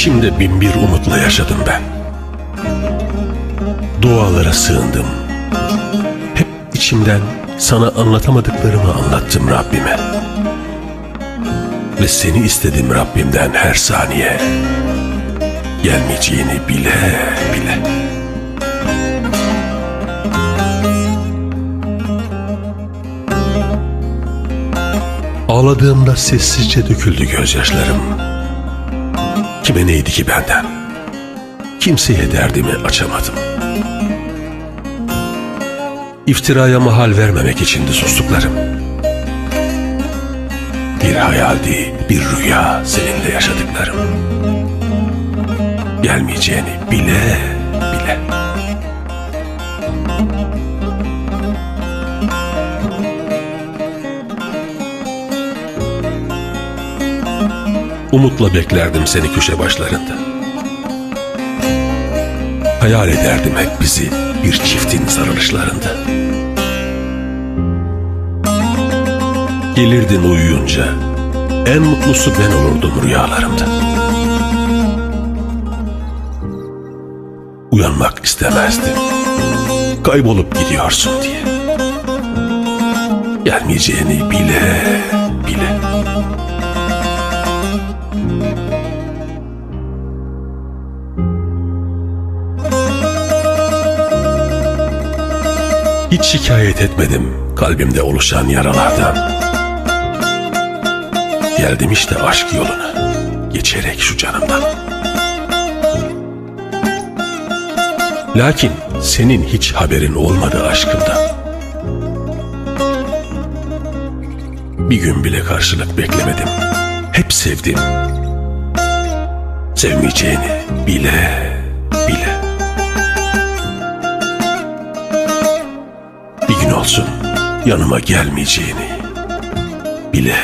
İçimde bin bir umutla yaşadım ben. Dualara sığındım. Hep içimden sana anlatamadıklarımı anlattım Rabbime. Ve seni istedim Rabbimden her saniye. Gelmeyeceğini bile bile. Ağladığımda sessizce döküldü gözyaşlarım. Kime neydi ki benden? Kimseye derdimi açamadım. İftiraya mahal vermemek içindi sustuklarım. Bir hayaldi, bir rüya seninle yaşadıklarım. Gelmeyeceğini bile bile. Umutla beklerdim seni köşe başlarında. Hayal ederdim hep bizi bir çiftin sarılışlarında. Gelirdin uyuyunca, en mutlusu ben olurdum rüyalarımda. Uyanmak istemezdim, kaybolup gidiyorsun diye. Gelmeyeceğini bile bile. Hiç şikayet etmedim kalbimde oluşan yaralardan. Geldim işte aşk yoluna, geçerek şu canımdan. Lakin senin hiç haberin olmadı aşkımdan. Bir gün bile karşılık beklemedim. Hep sevdim. Sevmeyeceğini bile bile. Bir gün olsun yanıma gelmeyeceğini bile